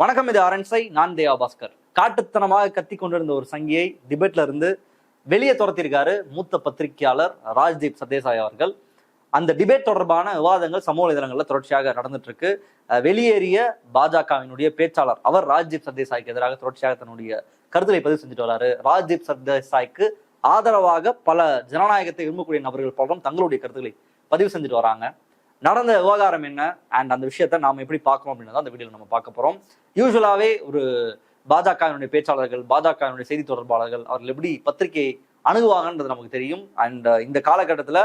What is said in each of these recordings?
வணக்கம் இது அரண்சை நான் தேவா பாஸ்கர். காட்டுத்தனமாக கத்தி கொண்டிருந்த ஒரு சங்கியை டிபேட்ல இருந்து வெளியே துரத்திருக்காரு மூத்த பத்திரிகையாளர் ராஜ்தீப் சதேசாய் அவர்கள். அந்த டிபேட் தொடர்பான விவாதங்கள் சமூக வலைதளங்கள்ல தொடர்ச்சியாக நடந்துட்டு இருக்கு வெளியேறிய பாஜகவினுடைய பேச்சாளர் அவர் ராஜ்தீப் சர்தேசாய்க்கு எதிராக தொடர்ச்சியாக தன்னுடைய கருத்துரை பதிவு செஞ்சுட்டு வராரு. ராஜ்தீப் சர்தேசாய்க்கு ஆதரவாக பல ஜனநாயகத்தை விரும்பக்கூடிய நபர்கள் பலரும் தங்களுடைய கருத்துக்களை பதிவு செஞ்சுட்டு வராங்க. நடந்த விவகாரம் என்ன? அண்ட் அந்த விஷயத்த நாம் எப்படி பார்க்கணும் அப்படின்னு அந்த வீடியோவில் நம்ம பார்க்க போகிறோம் யூஸ்வலாகவே ஒரு பாஜகவினுடைய பேச்சாளர்கள் பாஜகவினுடைய செய்தி தொடர்பாளர்கள் அவர்கள் எப்படி பத்திரிகை அணுகுவாங்கன்றது நமக்கு தெரியும். அண்ட் uh, இந்த காலகட்டத்தில்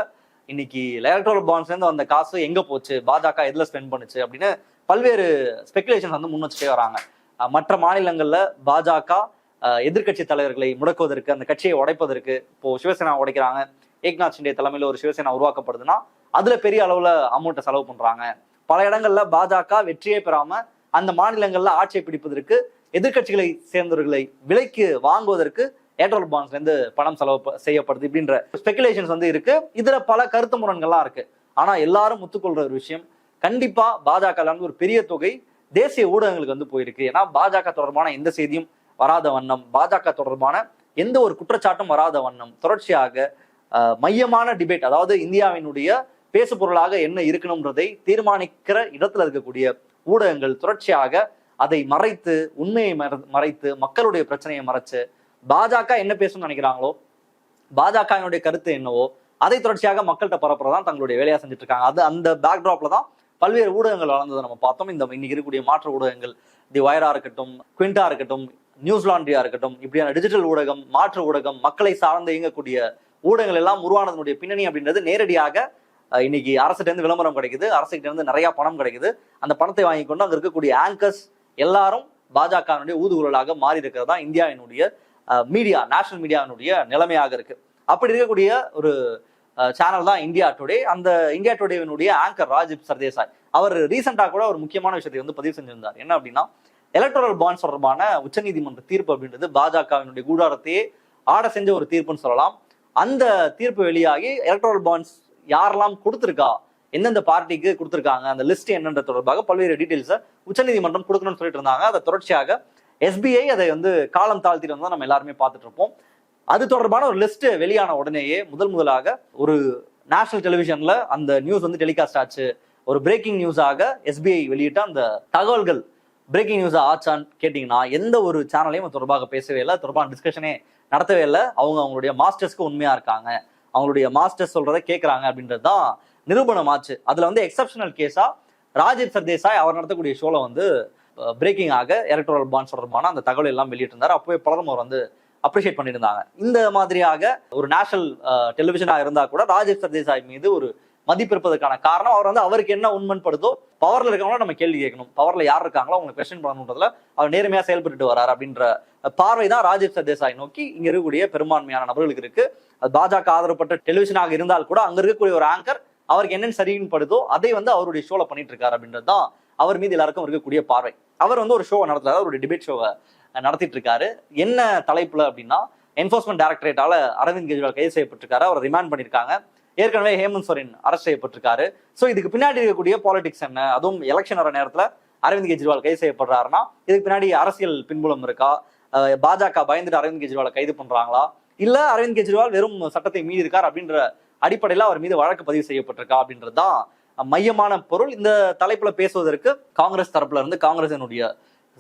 இன்னைக்கு எலக்ட்ரல் பாண்ட்ஸ்லேருந்து வந்த காசு எங்கே போச்சு? பாஜக எதில் ஸ்பெண்ட் பண்ணுச்சு? அப்படின்னு பல்வேறு ஸ்பெகுலேஷன்ஸ் வந்து முன் வச்சுட்டே வராங்க. மற்ற மாநிலங்களில் பாஜக எதிர்க்கட்சி தலைவர்களை முடக்குவதற்கு அந்த கட்சியை உடைப்பதற்கு இப்போ சிவசேனா உடைக்கிறாங்க. ஏக்நாத் ஷிண்டே தலைமையில் ஒரு சிவசேனா உருவாக்கப்படுதுன்னா அதுல பெரிய அளவுல அமௌண்ட்டை செலவு பண்றாங்க. பல இடங்கள்ல பாஜக வெற்றியே பெறாம அந்த மாநிலங்கள்ல ஆட்சியை பிடிப்பதற்கு எதிர்க்கட்சிகளை சேர்ந்தவர்களை விலைக்கு வாங்குவதற்கு ஏட்ரோல் பாண்ட்ஸ்ல இருந்து பணம் செலவு ப- செய்யப்படுது இப்படின்ற ஸ்பெகுலேஷன்ஸ் வந்து இருக்கு. இதுல பல கருத்து முரண்கள்லாம் இருக்கு. ஆனா எல்லாரும் முத்துக்கொள்ற ஒரு விஷயம் கண்டிப்பா பாஜக ஒரு பெரிய தொகை தேசிய ஊடகங்களுக்கு வந்து போயிருக்கு. ஏன்னா பாஜக தொடர்பான எந்த செய்தியும் வராத வண்ணம் பாஜக தொடர்பான எந்த ஒரு குற்றச்சாட்டும் வராத வண்ணம் தொடர்ச்சியாக மையமான டிபேட் அதாவது இந்தியாவினுடைய பேசு பொருளாக என்ன இருக்கணும்ன்றதை தீர்மானிக்கிற இடத்துல இருக்கக்கூடிய ஊடகங்கள் தொடர்ச்சியாக அதை மறைத்து உண்மையை மற- மறைத்து மக்களுடைய பிரச்சனையை மறைச்சு பாஜக என்ன பேசணும்னு நினைக்கிறாங்களோ பாஜகவினுடைய கருத்து என்னவோ அதை தொடர்ச்சியாக மக்கள்கிட்ட பரப்புறதான் தங்களுடைய வேலையா செஞ்சுட்டு இருக்காங்க அது அந்த பேக்ட்ராப்ல தான் பல்வேறு ஊடகங்கள் வளர்ந்ததை நம்ம பார்த்தோம். இந்த இன்னைக்கு இருக்கக்கூடிய மாற்று ஊடகங்கள் தி வயரா இருக்கட்டும் குவிண்டா இருக்கட்டும் நியூஸ் லாண்ட்ரியா இருக்கட்டும் இப்படியான டிஜிட்டல் ஊடகம் மாற்று ஊடகம் மக்களை சார்ந்து இயங்கக்கூடிய ஊடகங்கள் எல்லாம் உருவானதனுடைய பின்னணி அப்படின்றது நேரடியாக இன்னைக்கு அரசுகிட்டேருந்து விளம்பரம் கிடைக்குது. அரசுகிட்டேருந்து நிறையா பணம் கிடைக்குது. அந்த பணத்தை வாங்கி கொண்டு அங்கே இருக்கக்கூடிய ஆங்கர்ஸ் எல்லாரும் பாஜகவினுடைய ஊதுகுழலாக மாறி இருக்கிறது தான் இந்தியாவினுடைய மீடியா நேஷனல் மீடியாவினுடைய நிலைமையாக இருக்கு. அப்படி இருக்கக்கூடிய ஒரு சேனல் தான் இந்தியா டுடே அந்த இந்தியா டுடேவினுடைய ஆங்கர் ராஜீப் சர்தேசாய். அவர் ரீசெண்டாக கூட ஒரு முக்கியமான விஷயத்தை வந்து பதிவு செஞ்சிருந்தார். என்ன அப்படின்னா எலக்ட்ரல் பாண்ட்ஸ் தொடர்பான உச்சநீதிமன்ற தீர்ப்பு அப்படின்றது பாஜகவினுடைய கூடாரத்தையே ஆட செஞ்ச ஒரு தீர்ப்புன்னு சொல்லலாம். அந்த தீர்ப்பு வெளியாகி எலக்ட்ரல் பாண்ட்ஸ் யாரெல்லாம் கொடுத்துருக்கா எந்தெந்த பார்ட்டிக்கு கொடுத்துருக்காங்க அந்த லிஸ்ட் என்னன்ற தொடர்பாக பல்வேறு டீட்டெயில்ஸை உச்சநீதிமன்றம் கொடுக்கணும்னு சொல்லிட்டு இருந்தாங்க. அதை தொடர்ச்சியாக எஸ்பிஐ அதை வந்து காலம் தாழ்த்திட்டு வந்தால் நம்ம எல்லாருமே பார்த்துட்டு இருப்போம். அது தொடர்பான ஒரு லிஸ்ட் வெளியான உடனேயே முதல் முதலாக ஒரு நேஷனல் டெலிவிஷன்ல அந்த நியூஸ் வந்து டெலிகாஸ்ட் ஆச்சு. ஒரு பிரேக்கிங் நியூஸாக எஸ்பிஐ வெளியிட்ட அந்த தகவல்கள் பிரேக்கிங் நியூஸ் ஆச்சான்னு கேட்டிங்கன்னா எந்த ஒரு சேனலையும் தொடர்பாக பேசவே இல்லை. தொடர்பான டிஸ்கஷனே நடத்தவே இல்லை. அவங்க அவங்களுடைய மாஸ்டர்ஸ்க்கு உண்மையாக இருக்காங்க. அவங்களுடைய மாஸ்டர்ஸ் சொல்றதை கேட்குறாங்க அப்படின்றது தான் நிரூபணம் ஆச்சு அதில் வந்து எக்ஸப்ஷனல் கேஸா ராஜீவ் சர்தேசாய் அவர் நடத்தக்கூடிய ஷோவில் வந்து பிரேக்கிங் ஆக எலக்ட்ரல் பாண்ட் தொடர்பான அந்த தகவல் எல்லாம் வெளியிட்டிருந்தார். அப்பவே பலரும் அவர் வந்து அப்ரிஷியேட் பண்ணியிருந்தாங்க. இந்த மாதிரியாக ஒரு நேஷனல் டெலிவிஷனாக இருந்தால் கூட ராஜீவ் சர்தேசாய் மீது ஒரு மதிப்பிருப்பதற்கான காரணம். அவர் வந்து அவருக்கு என்ன உண்மைப்படுதோ பவர்ல இருக்கவங்கள நம்ம கேள்வி கேட்கணும். பவர்ல யார் இருக்காங்களோ அவங்க கொஸ்டின் பண்ணணுன்றதுல அவர் நேர்மையா செயல்பட்டு வரார் அப்படின்ற பார்வை தான் ராஜீவ் சர்தேசாய் நோக்கி இங்க இருக்கக்கூடிய பெரும்பான்மையான நபர்களுக்கு இருக்கு. அது பாஜக ஆதரப்பட்ட டெலிவிஷனாக இருந்தால் கூட அங்க இருக்கக்கூடிய ஒரு ஆங்கர் அவருக்கு என்னென்னு சரின்னு படுதோ அதை வந்து அவருடைய ஷோல பண்ணிட்டு இருக்காரு அப்படின்றது தான் அவர் மீது எல்லாருக்கும் இருக்கக்கூடிய பார்வை. அவர் வந்து ஒரு ஷோவை நடத்துறாரு ஒரு டிபேட் ஷோவை நடத்திட்டு இருக்காரு. என்ன தலைப்புல அப்படின்னா என்போர்ஸ்மெண்ட் டைரக்டரேட்டால அரவிந்த் கெஜ்ரிவால் கைது செய்யப்பட்டிருக்காரு. அவர் ரிமாண்ட் பண்ணியிருக்காங்க ஏற்கனவே ஹேமந்த் சோரன் அரெஸ்ட் செய்யப்பட்டிருக்காரு. ஸோ இதுக்கு பின்னாடி இருக்கக்கூடிய பாலிடிக்ஸ் என்ன? அதுவும் எலெக்ஷன் வர நேரத்தில் அரவிந்த் கெஜ்ரிவால் கைது செய்யப்படுறாருன்னா இதுக்கு பின்னாடி அரசியல் பின்புலம் இருக்கா? பாஜக பயந்துட்டு அரவிந்த் கெஜ்ரிவாலை கைது பண்றாங்களா? இல்ல அரவிந்த் கெஜ்ரிவால் வெறும் சட்டத்தை மீறி இருக்கார் அப்படின்ற அடிப்படையில் அவர் மீது வழக்கு பதிவு செய்யப்பட்டிருக்கா அப்படின்றது தான் மையமான பொருள். இந்த தலைப்புல பேசுவதற்கு காங்கிரஸ் தரப்புல இருந்து காங்கிரசினுடைய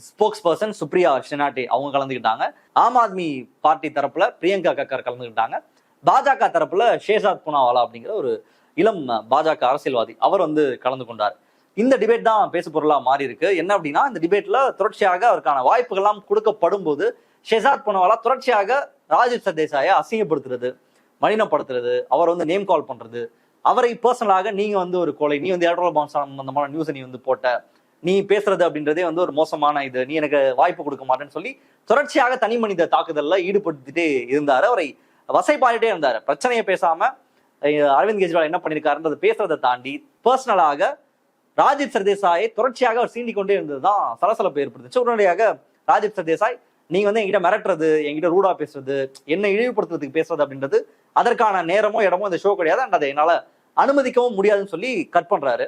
ஸ்போக்ஸ் பர்சன் சுப்ரியா ஷெனாட்டி அவங்க கலந்துக்கிட்டாங்க. ஆம் ஆத்மி பார்ட்டி தரப்புல பிரியங்கா கக்கர் கலந்துக்கிட்டாங்க. பாஜக தரப்புல ஷேசாத் புனாவாலா அப்படிங்கிற ஒரு இளம் பாஜக அரசியல்வாதி அவர் வந்து கலந்து கொண்டார். இந்த டிபேட் தான் பேசு பொருளா மாறி இருக்கு. என்ன அப்படின்னா இந்த டிபேட்ல தொடர்ச்சியாக அவருக்கான வாய்ப்புகள்லாம் கொடுக்கப்படும் போது ஷெசாத் புனவாலா தொடர்ச்சியாக ராஜீவ் சர்தேசாயை அசிங்கப்படுத்துறது மலினப்படுத்துறது அவர் வந்து நேம் கால் பண்றது அவரை பர்சனலாக நீங்க வந்து ஒரு கொலை நீ வந்து எலக்ட்ரல் பான்ஸ் சம்பந்தமான நியூஸ் நீ வந்து போட்ட நீ பேசுறது அப்படின்றதே வந்து ஒரு மோசமான இது நீ எனக்கு வாய்ப்பு கொடுக்க மாட்டேன்னு சொல்லி தொடர்ச்சியாக தனி மனித தாக்குதல்ல ஈடுபடுத்திட்டே இருந்தாரு. அவரை வசைப்பாடிட்டே இருந்தார். பிரச்சனையை பேசாம அரவிந்த் கெஜ்ரிவால் என்ன பண்ணியிருக்காருன்றது பேசுறதை தாண்டி பர்சனலாக ராஜீவ் சர்தேசாயை தொடர்ச்சியாக அவர் சீண்டி கொண்டே இருந்ததுதான் சலசலப்பு ஏற்படுத்துச்சு. உடனடியாக ராஜீவ் சர்தேசாய் நீங்க வந்து என்கிட்ட மிரட்டுறது என்கிட்ட ரூடா பேசுறது என்னை இழிவுபடுத்துறதுக்கு பேசுறது அப்படின்றது அதற்கான நேரமோ இடமோ இந்த ஷோ கிடையாது. அண்ட் அதை என்னால அனுமதிக்கவும் முடியாதுன்னு சொல்லி கட் பண்றாரு.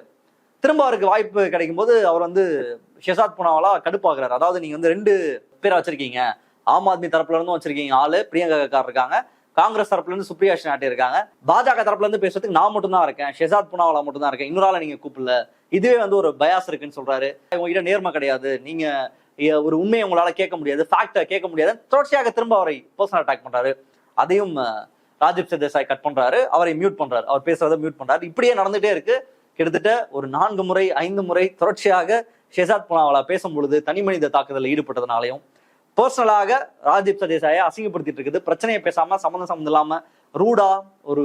திரும்ப அவருக்கு வாய்ப்பு கிடைக்கும் போது அவர் வந்து ஷெசாத் புனாவாலா கடுப்பாகிறாரு அதாவது நீங்க வந்து ரெண்டு பேரை வச்சிருக்கீங்க. ஆம் ஆத்மி தரப்புல இருந்தும் வச்சிருக்கீங்க ஆளு பிரியங்கா கார் இருக்காங்க. காங்கிரஸ் தரப்புல இருந்து சுப்ரியாஷ் ஷினாட்டி இருக்காங்க. பாஜக தரப்புல இருந்து பேசுறதுக்கு நான் மட்டும் தான் இருக்கேன். ஷெசாத் புனாவாலா மட்டும் தான் இருக்கேன். இன்னொரு ஆளை நீங்க கூப்பிடல. இதுவே வந்து ஒரு பயாஸ் இருக்குன்னு சொல்றாரு. உங்ககிட்ட நேர்மை கிடையாது. நீங்க ஒரு உண்மையை உங்களால கேட்க முடியாது. ஃபேக்டை கேட்க முடியாது. தொடர்ச்சியாக திரும்ப அவரை பர்சனல் அட்டாக் பண்றாரு. அதையும் ராஜீப் ராஜீவ் சர்தேசாய் கட் பண்றாரு. அவரை மியூட் பண்றாரு. அவர் பேசுறத மியூட் பண்றாரு. இப்படியே நடந்துட்டே இருக்கு. கிட்டத்தட்ட ஒரு நான்கு முறை ஐந்து முறை தொடர்ச்சியாக ஷெசாத் புனாவாலா பேசும் பொழுது தனி மனித தாக்குதலில் ஈடுபட்டதுனாலையும் பர்சனலாக ராஜீப் சதேசாயை அசிங்கப்படுத்திட்டு இருக்குது. பிரச்சனையை பேசாம சம்மந்தம் சம்மந்தம் இல்லாம ரூடா ஒரு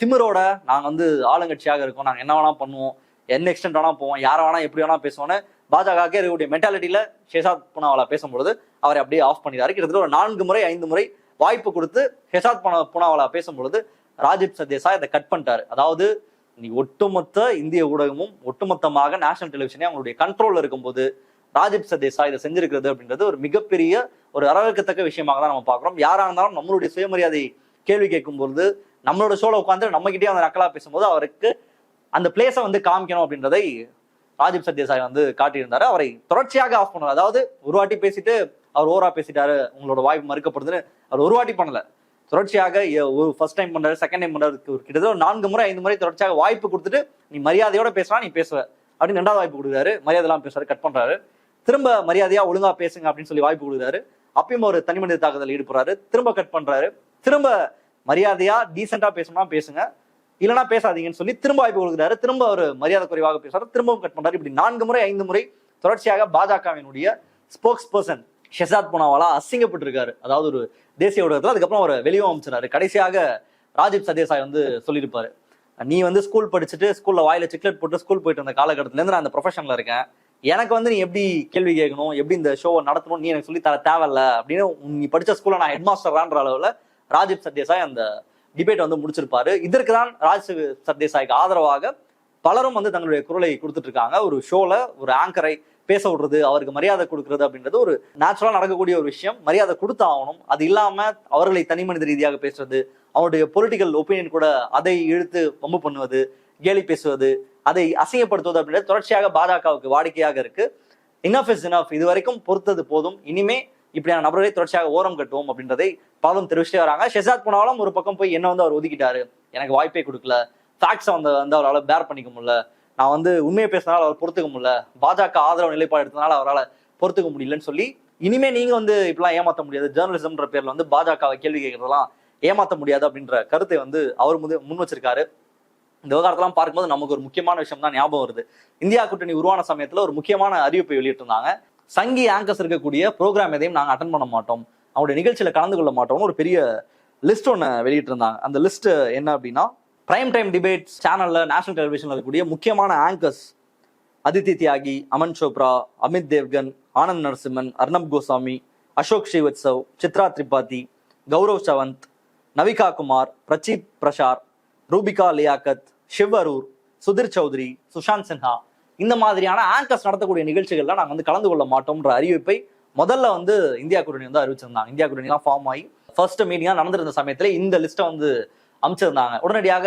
திமிரோட நாங்கள் வந்து ஆளுங்கட்சியாக இருக்கோம். நாங்கள் என்ன வேணா பண்ணுவோம். என்ன எக்ஸ்டென்ட் வேணா போவோம். யாரை வேணா எப்படி வேணா பேசுவோன்னு பாஜகவுக்கு இருக்கக்கூடிய மென்டாலிட்டியில ஷெசாத் புனாவாலா பேசும்பொழுது அவரை அப்படியே ஆஃப் பண்ணிடுறாரு கிட்டத்தட்ட ஒரு நான்கு முறை ஐந்து முறை வாய்ப்பு கொடுத்து ஷெசாத் புனா புனாவாலா பேசும்பொழுது ராஜீப் சதேசா இதை கட் பண்ணிட்டாரு. அதாவது நீ ஒட்டுமொத்த இந்திய ஊடகமும் ஒட்டுமொத்தமாக நேஷனல் டெலிவிஷனே அவங்களுடைய கண்ட்ரோல்ல இருக்கும்போது ராஜீப் சதேசா இதை செஞ்சிருக்கிறது அப்படின்றது ஒரு மிகப்பெரிய ஒரு வரவேற்கத்தக்க விஷயமாக தான் நம்ம பார்க்குறோம். யாராக இருந்தாலும் நம்மளுடைய சுயமரியாதை கேள்வி கேட்கும்போது நம்மளோட ஷோல உட்காந்து நம்ம அந்த நக்கலாக பேசும்போது அவருக்கு அந்த பிளேஸை வந்து காமிக்கணும் அப்படின்றதை ராஜீப் சத்யசாய் வந்து காட்டியிருந்தாரு. அவரை தொடர்ச்சியாக ஆஃப் பண்ணார் அதாவது ஒரு வாட்டி பேசிட்டு அவர் ஓவரா பேசிட்டாரு உங்களோட வாய்ப்பு மறுக்கப்படுதுன்னு அவர் ஒரு வாட்டி பண்ணல. தொடர்ச்சியாக ஒரு ஃபர்ஸ்ட் டைம் பண்றாரு செகண்ட் டைம் பண்றாரு ஒரு கிட்டத்தட்ட ஒரு நான்கு முறை ஐந்து முறை தொடர்ச்சியாக வாய்ப்பு கொடுத்துட்டு நீ மரியாதையோட பேசலாம் நீ பேசுவ அப்படின்னு ரெண்டாவது வாய்ப்பு கொடுக்குறாரு. மரியாதைலாம் பேசுறாரு கட் பண்றாரு. திரும்ப மரியாதையா ஒழுங்கா பேசுங்க அப்படின்னு சொல்லி வாய்ப்பு கொடுக்குறாரு. அப்பயும் ஒரு தனி மனித தாக்குதல் ஈடுபடுறாரு. திரும்ப கட் பண்றாரு. திரும்ப மரியாதையா டீசெண்டா பேசணும்னா பேசுங்க. இல்லைன்னா பேசாதீங்கன்னு சொல்லி திரும்ப வாய்ப்பு கொடுக்குறாரு. திரும்ப அவர் மரியாதை குறைவாக பேசுறாரு. திரும்பவும் கட் பண்றாரு. இப்படி நான்கு முறை ஐந்து முறை தொடர்ச்சியாக பாஜகவினுடைய ஸ்போக்ஸ் பர்சன் ஷெசாத் புனாவாலா அசிங்கப்பட்டிருக்காரு. அதாவது ஒரு தேசிய ஊடகத்தில் அதுக்கப்புறம் அவர் வெளியும் அமைச்சினாரு கடைசியாக ராஜீவ் சதேசாய் வந்து சொல்லியிருப்பாரு. நீ வந்து ஸ்கூல் படிச்சுட்டு ஸ்கூல்ல வாயில சிக்லெட் போட்டு ஸ்கூல் போயிட்டு இருந்த காலகட்டத்திலேருந்து நான் அந்த ப்ரொஃபஷனில் இருக்கேன். எனக்கு வந்து நீ எப்படி கேள்வி கேட்கணும் எப்படி இந்த ஷோவை நடத்தணும் நீ எனக்கு சொல்லி தர தேவையில்ல அப்படின்னு நீ படிச்ச ஸ்கூல்ல நான் ஹெட் மாஸ்டர்ன்ற அளவுல ராஜீவ் சத்யசாய் அந்த டிபேட் வந்து முடிச்சிருப்பாரு. இதற்கு தான் ராஜ் சத்யசாய்க்கு ஆதரவாக பலரும் வந்து தங்களுடைய குரலை கொடுத்துட்டு இருக்காங்க. ஒரு ஷோல ஒரு ஆங்கரை பேச விடுறது அவருக்கு மரியாதை கொடுக்கறது அப்படின்றது ஒரு நேச்சுரலா நடக்கக்கூடிய ஒரு விஷயம். மரியாதை கொடுத்து ஆகணும். அது இல்லாம அவர்களை தனி மனித ரீதியாக பேசுறது அவருடைய பொலிட்டிக்கல் ஒப்பீனியன் கூட அதை இழுத்து பம்பு பண்ணுவது கேலி பேசுவது அதை அசிங்கப்படுத்துவது அப்படின்றது தொடர்ச்சியாக பாஜகவுக்கு வாடிக்கையாக இருக்கு. இனஃப் இஸ் இனஃப் இது வரைக்கும் பொறுத்தது போதும். இனிமே இப்படியான நபர்களை தொடர்ச்சியாக ஓரம் கட்டுவோம் அப்படின்றதை பாதம் தெரிவிச்சுட்டே வராங்க. ஷெசாத் போனாலும் ஒரு பக்கம் போய் என்ன வந்து அவர் ஒதுக்கிட்டாரு? எனக்கு வாய்ப்பே கொடுக்கல. ஃபேக்ட்ஸை வந்து வந்து அவரால் பேர் பண்ணிக்க முடியல. நான் வந்து உண்மையை பேசினால அவர் பொறுத்துக்க முடியல. பாஜக ஆதரவு நிலைப்பாடு எடுத்தனால அவரால் பொறுத்துக்க முடியலன்னு சொல்லி இனிமே நீங்க வந்து இப்பெல்லாம் ஏமாற்ற முடியாது. ஜேர்னலிசம்ன்ற பேர்ல வந்து பாஜகவை கேள்வி கேட்கறதெல்லாம் ஏமாற்ற முடியாது அப்படின்ற கருத்தை வந்து அவர் முன் வச்சிருக்காரு. இந்த விவகாரத்தெல்லாம் பார்க்கும்போது நமக்கு ஒரு முக்கியமான விஷயம் தான் ஞாபகம் வருது. இந்தியா கூட்டணி உருவான சமயத்தில் ஒரு முக்கியமான அறிவிப்பை வெளியிட்டிருந்தாங்க. சங்கி ஆங்கர்ஸ் இருக்கக்கூடிய ப்ரோக்ராம் எதையும் நாங்கள் அட்டன் பண்ண மாட்டோம். அவங்களுடைய நிகழ்ச்சியில் கலந்து கொள்ள மாட்டோம்னு ஒரு பெரிய லிஸ்ட் ஒன்று வெளியிட்டிருந்தாங்க. அந்த லிஸ்ட் என்ன அப்படின்னா பிரைம் டைம் டிபேட்ஸ் சேனலில் நேஷனல் டெலிவிஷனில் இருக்கக்கூடிய முக்கியமான ஆங்கர்ஸ் அதித்தி தியாகி அமன் சோப்ரா அமித் தேவ்கன் ஆனந்த் நரசிம்மன் அர்ணப் கோசாமி அசோக் ஸ்ரீவத்சவ் சித்ரா திரிபாதி கௌரவ் சவந்த் நவிகா குமார் பிரச்சீத் பிரசார் ரூபிகா லியாக்கத் ஷிவ் அரூர் சுதிர் சௌத்ரி சுஷாந்த் சின்ஹா இந்த மாதிரியான ஆங்கர்ஸ் நடத்தக்கூடிய நிகழ்ச்சிகள்லாம் நாங்கள் வந்து கலந்து கொள்ள மாட்டோம்ன்ற அறிவிப்பை முதல்ல வந்து இந்தியா கூட்டணி வந்து அறிவிச்சிருந்தாங்க. இந்தியா கூட்டணி ஃபார்ம் ஆகி ஃபர்ஸ்ட் மீட்டிங்காக நடந்திருந்த சமயத்துல இந்த லிஸ்ட்டை வந்து அமைச்சிருந்தாங்க. உடனடியாக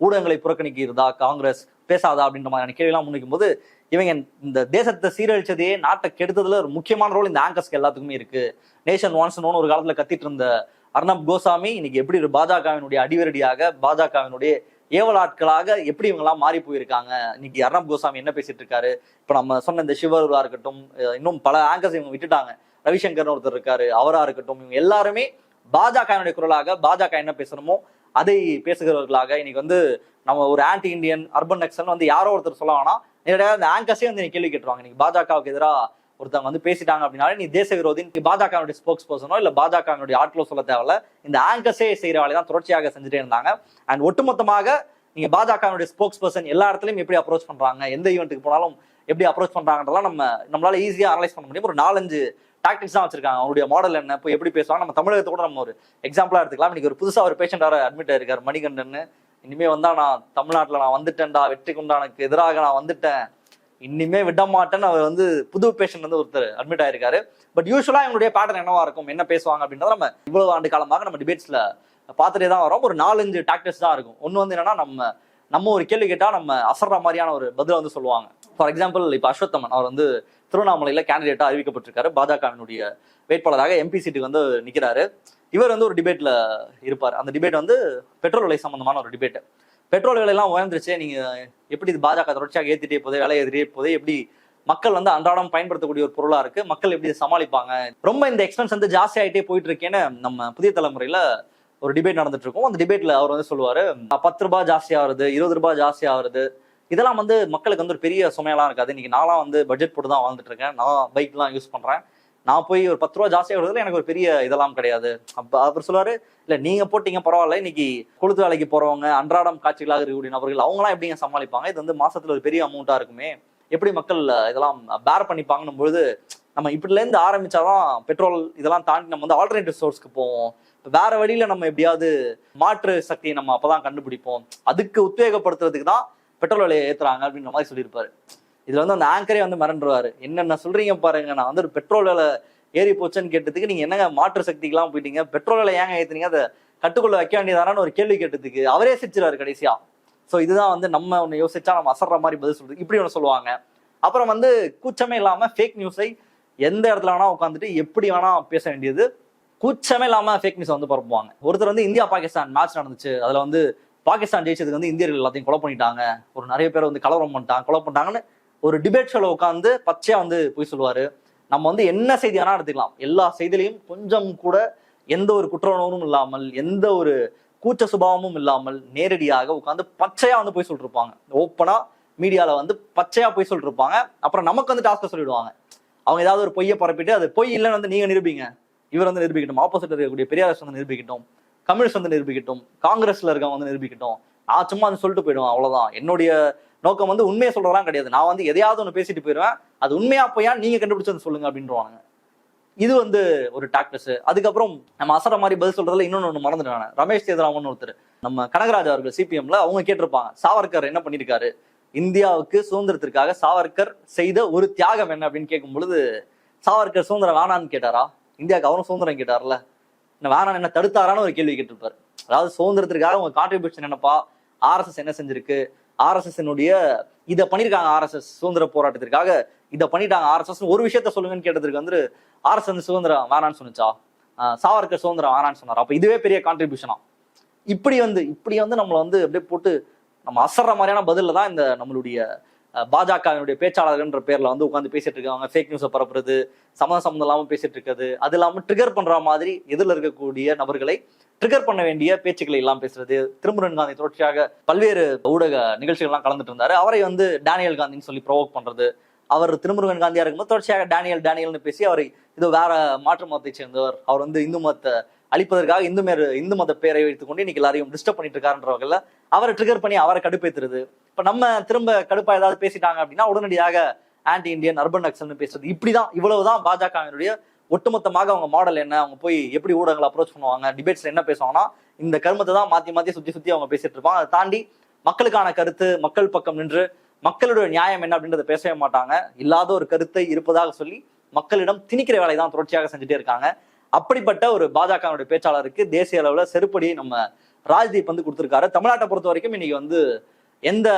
ஊடகங்களை புறக்கணிக்கிறதா காங்கிரஸ் பேசாதா அப்படின்ற மாதிரியான கேள்விலாம் முன்வைக்கும் போது இவங்க இந்த தேசத்தை சீரழிச்சதையே நாட்டை கெடுத்ததுல ஒரு முக்கியமான ரோல் இந்த ஆங்கர்ஸ்க்கு எல்லாத்துக்குமே இருக்கு. நேஷன் வான்ஸ் ஒரு காலத்துல கத்திட்டு இருந்த அர்ணப் கோசாமி இன்னைக்கு எப்படி ஒரு பாஜகவினுடைய அடிவரடியாக பாஜகவினுடைய ஏவல் ஆட்களாக எப்படி இவங்கெல்லாம் மாறி போயிருக்காங்க? இன்னைக்கு அர்ணப் கோசாமி என்ன பேசிட்டு இருக்காரு? இப்போ நம்ம சொன்ன இந்த சிவருவா இருக்கட்டும் இன்னும் பல ஆங்கர்ஸ் இவங்க விட்டுட்டாங்க. ரவிசங்கர் ஒருத்தர் இருக்காரு அவரா இருக்கட்டும் இவங்க எல்லாருமே பாஜகவினுடைய குரலாக பாஜக என்ன பேசணுமோ அதை பேசுகிறவர்களாக இன்னைக்கு வந்து நம்ம ஒரு ஆன்டி இந்தியன் அர்பன் நக்சல் வந்து யாரோ ஒருத்தர் சொல்ல வேணாம். நேரடியாக அந்த ஆங்கர்ஸே வந்து நீ கேள்வி கேட்டுருவாங்க. இன்னைக்கு பாஜகவுக்கு எதிராக ஒருத்தவங்க வந்து பேசிட்டாங்க அப்படின்னாலே நீ தேச விரோதி நீ பாஜகனுடைய ஸ்போக்ஸ் பர்சனோ இல்ல பாஜகனுடைய ஆட்களோ சொல்ல தேவையில்ல. இந்த ஆங்கர்ஸே செய்யற வேலையை தான் தொடர்ச்சியாக செஞ்சுட்டே இருந்தாங்க. அண்ட் ஒட்டுமொத்தமாக நீங்க பாஜகனுடைய ஸ்போக்ஸ் பர்சன் எல்லா இடத்துலயும் எப்படி அப்ரோச் பண்றாங்க எந்த ஈவெண்ட்டுக்கு போனாலும் எப்படி அப்ரோச் பண்றாங்கன்றலாம் நம்ம நம்மளால ஈஸியா அனலைஸ் பண்ண முடியும். ஒரு நாலஞ்சு டாக்டிக்ஸ் தான் வச்சிருக்காங்க. அவங்களுடைய மாடல் என்ன இப்போ எப்படி பேசுவாங்க. நம்ம தமிழகத்தை கூட நம்ம ஒரு எக்ஸாம்பிளா எடுத்துக்கலாம். இன்னைக்கு ஒரு புதுசா ஒரு பேஷண்ட் அட்மிட் ஆயிருக்காரு மணிகண்டன். இனிமே வந்தா நான் தமிழ்நாட்டில் நான் வந்துட்டேன்டா வெற்றி கொண்டானுக்கு எதிராக நான் வந்துட்டேன். இனிமே விட மாட்டேன்னு அவர் வந்து புது பேஷண்ட் வந்து ஒருத்தர் அட்மிட் ஆயிருக்காரு. பட் யூஸ்வலா இவங்களுடைய பேட்டர்ன் என்னவா இருக்கும் என்ன பேசுவாங்க அப்படின்றத நம்ம இவ்வளவு ஆண்டு காலமாக நம்ம டிபேட்ஸ்ல பார்த்துட்டே தான் வரோம் ஒரு நாலஞ்சு டாக்டர்ஸ் தான் இருக்கும். ஒன்று வந்து என்னன்னா நம்ம நம்ம ஒரு கேள்வி கேட்டா நம்ம அசர்ற மாதிரியான ஒரு பதில வந்து சொல்லுவாங்க. ஃபார் எக்ஸாம்பிள் இப்ப அஸ்வத்தமன் அவர் வந்து திருவண்ணாமலையில கேண்டிடேட்டா அறிவிக்கப்பட்டிருக்காரு. பாஜகவினுடைய வேட்பாளராக எம்பி சீட்டுக்கு வந்து நிக்கிறாரு. இவர் வந்து ஒரு டிபேட்ல இருப்பார். அந்த டிபேட் வந்து பெட்ரோல் விலை சம்பந்தமான ஒரு டிபேட் பெட்ரோல் விலையெல்லாம் உயர்ந்துருச்சு. நீங்க எப்படி இது பாஜக தொடர்ச்சியாக ஏத்திட்டே போதே விலை ஏற்றிட்டே போதே எப்படி மக்கள் வந்து அன்றாடம் பயன்படுத்தக்கூடிய ஒரு பொருளா இருக்கு மக்கள் எப்படி சமாளிப்பாங்க? ரொம்ப இந்த எக்ஸ்பென்ஸ் வந்து ஜாஸ்தி ஆகிட்டே போயிட்டு இருக்கேன்னு நம்ம புதிய தலைமுறையில ஒரு டிபேட் நடந்துட்டு இருக்கும். அந்த டிபேட்ல அவர் வந்து சொல்லுவாரு பத்து ரூபாய் ஜாஸ்தி ஆகுறது இருபது ரூபாய் ஜாஸ்தி ஆகுறது இதெல்லாம் வந்து மக்களுக்கு வந்து ஒரு பெரிய சுமையெல்லாம் இருக்காது. இன்னைக்கு நான்லாம் வந்து பட்ஜெட் போட்டு தான் வாழ்ந்துட்டு இருக்கேன். நான் பைக்லாம் யூஸ் பண்றேன். நான் போய் ஒரு பத்து ரூபா ஜாஸ்தியாக வருதுல எனக்கு ஒரு பெரிய இதெல்லாம் கிடையாது. அப்ப அவர் சொல்லுவாரு இல்ல நீங்க போட்டீங்க பரவாயில்ல. இன்னைக்கு கொளுத்து வேலைக்கு போறவங்க அன்றாடம் காட்சிகளாக இருக்கக்கூடிய நபர்கள் அவங்களாம் எப்படிங்க சமாளிப்பாங்க? இது வந்து மாசத்துல ஒரு பெரிய அமௌண்ட்டாக இருக்குமே. எப்படி மக்கள் இதெல்லாம் பேர் பண்ணிப்பாங்கன்னும் பொழுது நம்ம இப்படில இருந்து ஆரம்பிச்சாதான் பெட்ரோல் இதெல்லாம் தாண்டி நம்ம வந்து ஆல்டர்னேட்டிவ் சோர்ஸ்க்கு போவோம். வேற வழியில நம்ம எப்படியாவது மாற்று சக்தியை நம்ம அப்பதான் கண்டுபிடிப்போம். அதுக்கு உத்வேகப்படுத்துறதுக்கு தான் பெட்ரோல் விலையை ஏத்துறாங்க அப்படின்ற மாதிரி சொல்லியிருப்பாரு. இதுல வந்து அந்த ஆங்கரே வந்து மிரண்டுருவாரு என்னென்ன சொல்றீங்க பாருங்க நான் வந்து ஒரு பெட்ரோல் விலை ஏறி போச்சுன்னு கேட்டதுக்கு நீங்க என்னங்க மாற்று சக்திக்கெல்லாம் போயிட்டீங்க? பெட்ரோல் விலை ஏங்க ஏத்துனீங்க? அதை கட்டுக்குள்ள வைக்க வேண்டியதானு ஒரு கேள்வி கேட்டதுக்கு அவரே சிரிச்சிருவாரு கடைசியா. சோ இதுதான் வந்து நம்ம ஒன்று யோசிச்சா நம்ம அசர்ற மாதிரி பதில் சொல்றது. இப்படி ஒன்று சொல்லுவாங்க. அப்புறம் வந்து கூச்சமே இல்லாம ஃபேக் நியூஸை எந்த இடத்துல வேணா உட்காந்துட்டு எப்படி வேணா பேச வேண்டியது. கூச்சமே இல்லாம ஃபேக் நியூஸ் வந்து பரப்புவாங்க. ஒருத்தர் வந்து இந்தியா பாகிஸ்தான் மேட்ச் நடந்துச்சு. அதுல வந்து பாகிஸ்தான் ஜெயிச்சதுக்கு வந்து இந்தியர்கள் எல்லாத்தையும் கொலை பண்ணிட்டாங்க. ஒரு நிறைய பேர் வந்து கலவரம் பண்ணிட்டாங்க கொலை பண்ணிட்டாங்கன்னு ஒரு டிபேட் ஷோல உட்காந்து பச்சையா வந்து போய் சொல்லுவாரு. நம்ம வந்து என்ன செய்தி வேணா எடுத்துக்கலாம். எல்லா செய்திலையும் கொஞ்சம் கூட எந்த ஒரு குற்ற உணர்வும் இல்லாமல் எந்த ஒரு கூச்ச சுபாவமும் இல்லாமல் நேரடியாக உட்காந்து பச்சையா வந்து போய் சொல்லிருப்பாங்க. ஓப்பனா மீடியால வந்து பச்சையா போய் சொல்லிருப்பாங்க. அப்புறம் நமக்கு வந்து டாஸ்க சொல்லிடுவாங்க. அவங்க ஏதாவது ஒரு பொய்யை பரப்பிட்டு அது பொய் இல்லைன்னு வந்து நீங்க நிரூபிங்க. இவர் வந்து நிரூபிக்கட்டும். ஆப்போசிட் இருக்கக்கூடிய பெரியார் வந்து நிரூபிக்கட்டும். கம்யூனிஸ்ட் வந்து நிரூபிக்கட்டும். காங்கிரஸ்ல இருக்கவங்க வந்து நிரூபிக்கட்டும். நான் சும்மா வந்து சொல்லிட்டு போயிடுவேன். அவ்வளவுதான். என்னுடைய நோக்கம் வந்து உண்மையை சொல்றதெல்லாம் கிடையாது. நான் வந்து எதையாவது ஒன்று பேசிட்டு போயிடுவேன் அது உண்மையா போயா நீங்க கண்டுபிடிச்சது சொல்லுங்க அப்படின்றவாங்க இது வந்து ஒரு டாக்டர்ஸ். அதுக்கப்புறம் நம்ம அசர மாதிரி பதில் சொல்றதுல இன்னொன்னு ஒன்று மறந்துட்டாங்க ரமேஷ் சேதுராமன் ஒருத்தர். நம்ம கனகராஜ் அவர்கள் சிபிஎம்ல அவங்க கேட்டிருப்பாங்க சாவர்கர் என்ன பண்ணிருக்காரு இந்தியாவுக்கு சுதந்திரத்திற்காக சாவர்கர் செய்த ஒரு தியாகம் என்ன? அப்படின்னு கேட்கும் பொழுது சாவர்கர் சுதந்திரம் வேணான்னு கேட்டாரா? இந்தியாவுக்கு அவரும் சுதந்திரம் கேட்டார்ல. என்ன வேணாம் என்ன தடுத்தாரான்னு ஒரு கேள்வி கேட்டிருப்பாரு. அதாவது சுதந்திரத்திற்காக உங்க கான்ட்ரிபியூஷன் என்னப்பா? ஆர்எஸ்எஸ் என்ன செஞ்சிருக்கு? ஆர்எஸ்எஸ்னுடைய இதை பண்ணிருக்காங்க ஆர்எஸ்எஸ் சுதந்திர போராட்டத்திற்காக. இதை பண்ணிட்டாங்க ஆர்எஸ்எஸ். ஒரு விஷயத்த சொல்லுங்கன்னு கேட்டதுக்கு வந்து ஆர்எஸ் வந்து சுதந்திரம் வேணான்னு சொன்னிச்சா? சாவர்கர் சுதந்திரம் வேணான்னு சொன்னார். அப்ப இதுவே பெரிய கான்ட்ரிபியூஷனா இப்படி வந்து இப்படி வந்து நம்மளை வந்து அப்படியே போட்டு நம்ம அசர்ற மாதிரியான பதில தான் இந்த நம்மளுடைய பாஜகவினுடைய பேச்சாளர்கள்ன்ற பேர்ல வந்து உட்காந்து பேசிட்டு இருக்காங்க. ஃபேக் நியூஸை பரப்புறது சம்மந்தம் சம்மந்தம் இல்லாமல் பேசிட்டு இருக்கிறது அது இல்லாமல் ட்ரிகர் பண்ற மாதிரி எதிரில் இருக்கக்கூடிய நபர்களை ட்ரிகர் பண்ண வேண்டிய பேச்சுக்களை எல்லாம் பேசுறது. திருமுருகன் காந்தி தொடர்ச்சியாக பல்வேறு ஊடக நிகழ்ச்சிகள்லாம் கலந்துட்டு இருந்தாரு. அவரை வந்து டேனியல் காந்தின்னு சொல்லி ப்ரொவோக் பண்றது. அவர் திருமுருகன் காந்தியா இருக்கும்போது தொடர்ச்சியாக டேனியல் டேனியல்னு பேசி அவரை இது வேற மாற்று மதத்தை சேர்ந்தவர். அவர் வந்து இந்து மதத்தை அழிப்பதற்காக இந்து மேர் இந்து மத பேரை வைத்துக் கொண்டு இன்னைக்கு எல்லாரையும் டிஸ்டர்ப் பண்ணிட்டு இருக்காருன்ற அவரை ட்ரிகர் பண்ணி அவரை கடுப்பேத்துறது. இப்ப நம்ம திரும்ப கடுப்பா ஏதாவது பேசிட்டாங்க அப்படின்னா உடனடியாக ஆன்டி இந்தியன் அர்பன் நக்சல்னு பேசுறது. இப்படிதான் இவ்வளவுதான் பாஜகவினுடைய ஒட்டுமொத்தமாக அவங்க மாடல் என்ன அவங்க போய் எப்படி ஊடகங்களை அப்ரோச் பண்ணுவாங்க டிபேட்ஸ்ல என்ன பேசுவாங்கன்னா இந்த கருமத்தை தான் மாத்தி மாத்தி சுத்தி சுத்தி அவங்க பேசிட்டு இருப்பாங்க. அதை தாண்டி மக்களுக்கான கருத்து மக்கள் பக்கம் நின்று மக்களுடைய நியாயம் என்ன அப்படின்றத பேசவே மாட்டாங்க. இல்லாத ஒரு கருத்தை இருப்பதாக சொல்லி மக்களிடம் திணிக்கிற வேலை தான் தொடர்ச்சியாக செஞ்சுட்டே இருக்காங்க. அப்படிப்பட்ட ஒரு பாஜகவுடைய பேச்சாளருக்கு தேசிய அளவில் செருப்படி நம்ம ராஜ்தீப் வந்து கொடுத்துருக்காரு. தமிழ்நாட்டை பொறுத்த வரைக்கும் இன்னைக்கு வந்து எந்த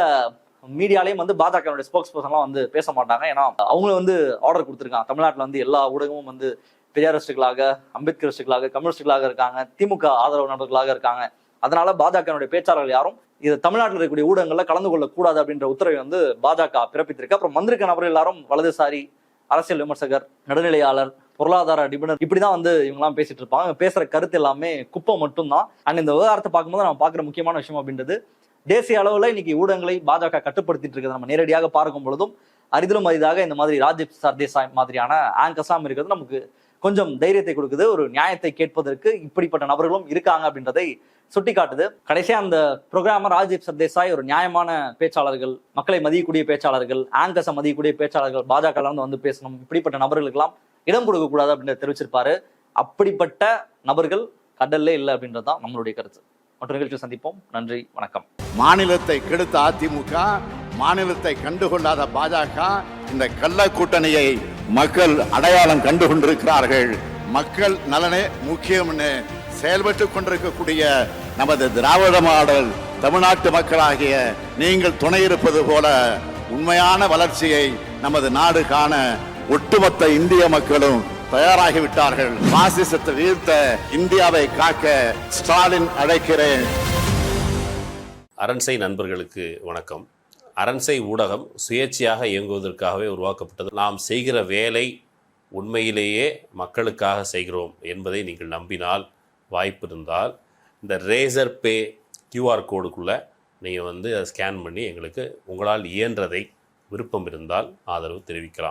மீடியாலையும் வந்து பாஜகவுடைய ஸ்போக்ஸ் பர்சன்லாம் வந்து பேச மாட்டாங்க. ஏன்னா அவங்க வந்து ஆர்டர் கொடுத்துருக்காங்க. தமிழ்நாட்டில் வந்து எல்லா ஊடகமும் வந்து பெரியாரிஸ்டுகளாக அம்பேத்கரிஸ்டுகளாக கம்யூனிஸ்டுகளாக இருக்காங்க. திமுக ஆதரவு நபர்களாக இருக்காங்க. அதனால பாஜகவுடைய பேச்சாளர்கள் யாரும் இது தமிழ்நாட்டில் இருக்கக்கூடிய ஊடகங்களில் கலந்து கொள்ளக்கூடாது அப்படின்ற உத்தரவை வந்து பாஜக பிறப்பித்திருக்கு. அப்புறம் வந்திருக்க நபர்கள் எல்லாரும் வலதுசாரி அரசியல் விமர்சகர் நடுநிலையாளர் பொருளாதார நிபுணர் இப்படிதான் வந்து இவங்கெல்லாம் பேசிட்டு இருப்பாங்க. பேசுற கருத்து எல்லாமே குப்பை மட்டும்தான். அண்ட் இந்த விவகாரத்தை பார்க்கும்போது நம்ம பார்க்குற முக்கியமான விஷயம் அப்படின்றது தேசிய அளவில் இன்னைக்கு ஊடகங்களை பாஜக கட்டுப்படுத்திட்டு இருக்கிறத நம்ம நேரடியாக பார்க்கும் பொழுதும் அரிதிலும் அரிதாக இந்த மாதிரி ராஜீப் சர்தேசாய் மாதிரியான ஆங்கர்ஸாம் இருக்கிறது நமக்கு கொஞ்சம் தைரியத்தை கொடுக்குது. ஒரு நியாயத்தை கேட்பதற்கு இப்படிப்பட்ட நபர்களும் இருக்காங்க அப்படின்றதை சுட்டி காட்டுது கடைசியா அந்த ப்ரோக்ராமர் ராஜீப் சர்தேசாய் ஒரு நியாயமான பேச்சாளர்கள் மக்களை மதியக்கூடிய பேச்சாளர்கள் ஆங்கர்ஸை மதியக்கூடிய பேச்சாளர்கள் பாஜக வந்து பேசணும். இப்படிப்பட்ட நபர்களுக்கெல்லாம் இடம் கொடுக்க கூடாது அப்படின்னு தெரிவிச்சிருப்பாரு. அப்படிப்பட்ட நபர்கள் கடல்லே இல்லை அப்படின்றது தான் நம்மளுடைய கருத்து. மற்ற நிகழ்ச்சியில் சந்திப்போம். நன்றி வணக்கம். மாநிலத்தை கெடுத்த அதிமுக மாநிலத்தை கண்டுகொள்ளாத பாஜக இந்த கள்ள கூட்டணியை மக்கள் அடையாளம் கண்டு கொண்டிருக்கிறார்கள் மக்கள் நலனே முக்கியம்னு செயல்பட்டு கொண்டிருக்கக்கூடிய நமது திராவிட மாடல் தமிழ்நாட்டு மக்களாகிய நீங்கள் துணை இருப்பது போல உண்மையான வளர்ச்சியை நமது நாடு காண ஒட்டுமொத்த இந்திய மக்களும் தயாராகிவிட்டார்கள். பாசிசத்தை வீழ்த்த இந்தியாவை காக்க ஸ்டாலின் அழைக்கிறேன். அரண்சை நண்பர்களுக்கு வணக்கம். அரண்சை ஊடகம் சுயேட்சையாக இயங்குவதற்காகவே உருவாக்கப்பட்டது. நாம் செய்கிற வேலை உண்மையிலேயே மக்களுக்காக செய்கிறோம் என்பதை நீங்கள் நம்பினால் வாய்ப்பு இருந்தால் இந்த ரேசர் பே கியூஆர் கோடுக்குள்ளே நீங்கள் வந்து அதை ஸ்கேன் பண்ணி எங்களுக்கு உங்களால் இயன்றதை விருப்பம் இருந்தால் ஆதரவு தெரிவிக்கலாம்.